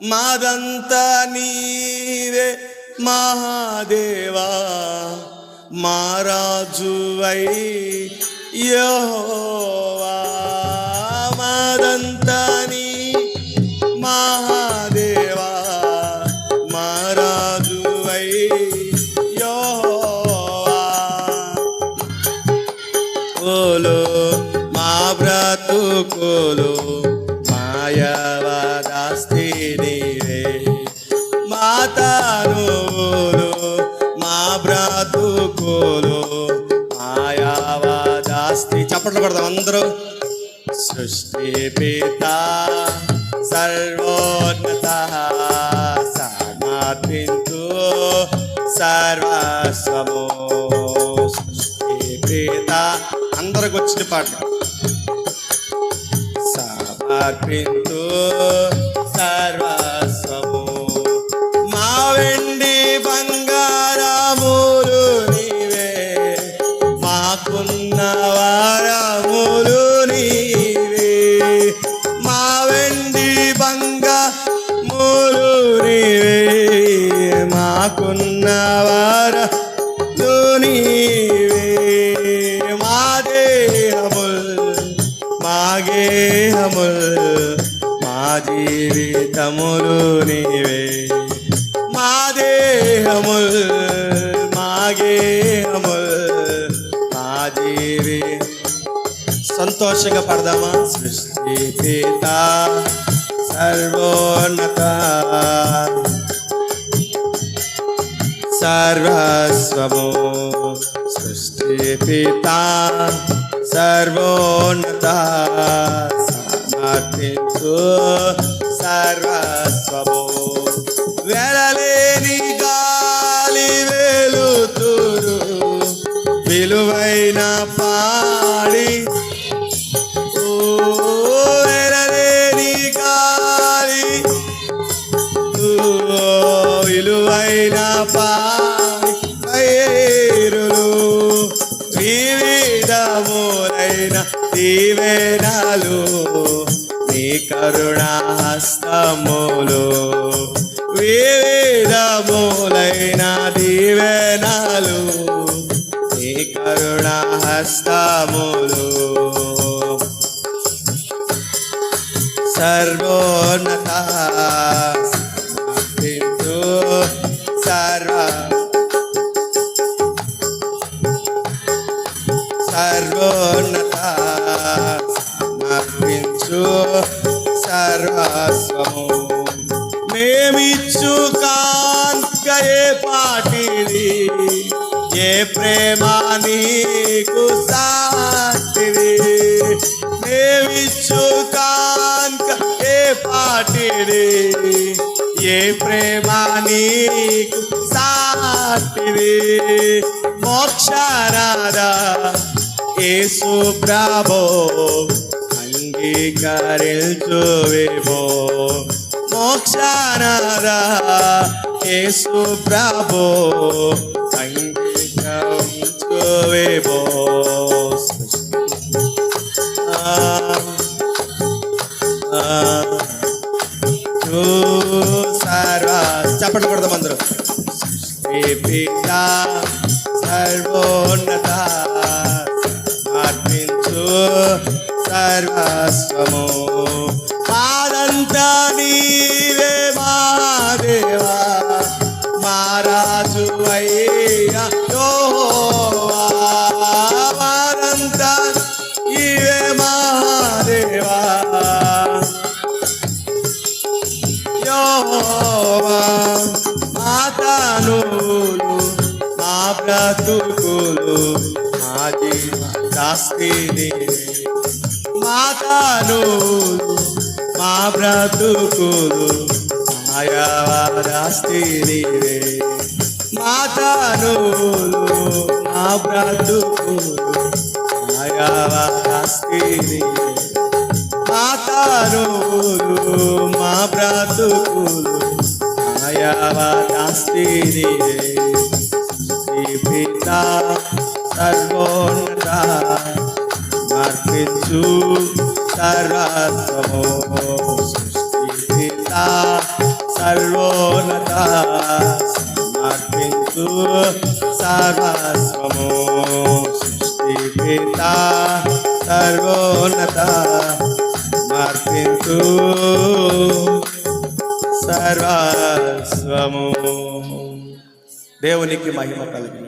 మాదంతా నీవే మహాదేవా మారాజువై యెహోవా. మాదంతా నీ మహాదేవా మారాజువై యెహోవా. ఓలో మా బ్రతుకులో నీవే. మాతానులు మా బ్రతుకులు మాయవదాస్తి చప్పట్లు కొడదాం అందరూ. సృష్టి పిత సర్వోన్నత సమర్పించు సర్వస్వము సృష్టి పిత అందరికి వచ్చిన పాట. సమర్పించు సర్వ మాకున్న నీవే మా దేహముల్ మా గేహముల్ మా జీవితములు నీవే. మా దేహముల్ మా గేహముల్ మా జీవి. సంతోషంగా పడదామా? సృష్టి పిత సర్వోన్నత. సర్వస్వము సృష్టి పిత సర్వోన్నత సమర్పించు వివిధములైన దీవెనలు నీ కరుణాస్తములు. వివిధములైన దీవెనలు నీ కరుణాస్తములు. సర్వోన్నత సర్వోన్నత సమర్పించు సర్వస్వము మేమిచ్చు కాంకయే పాటిది ఏ ప్రేమ నీకు సాటిది మేమిచ్చు కాంక ఏ పాటిది ఏ ప్రేమ నీకు సాటిది మోక్షరాదా యేసు ప్రభో అంగీకరించువేమో. మోక్షానారా యేసు ప్రభో అంగీకరించువేమో. ఆ, ఆ, చూసారా? చప్పట్లు కొడదాం అందరూ. సృష్టి పిత సర్వోన్నత. సమర్పించు మా బ్రతుకులు మా జీవదాస్తిని మాతానులు మా బ్రతుకులు మాయావాదాస్తిని మాతానులు మా బ్రతుకులు మాయావాదాస్తిని మాతారోలు మా బ్రతుకులు మాయావాదాస్తిని పిత సర్వోన్నత మార్పించు సర్వస్వము సృష్టి పిత సర్వోన్నత సమర్పించు సర్వస్వము సృష్టి పిత సర్వోన్నత సమర్పించు సర్వస్వము దేవునికి మహిమ కలిగినగా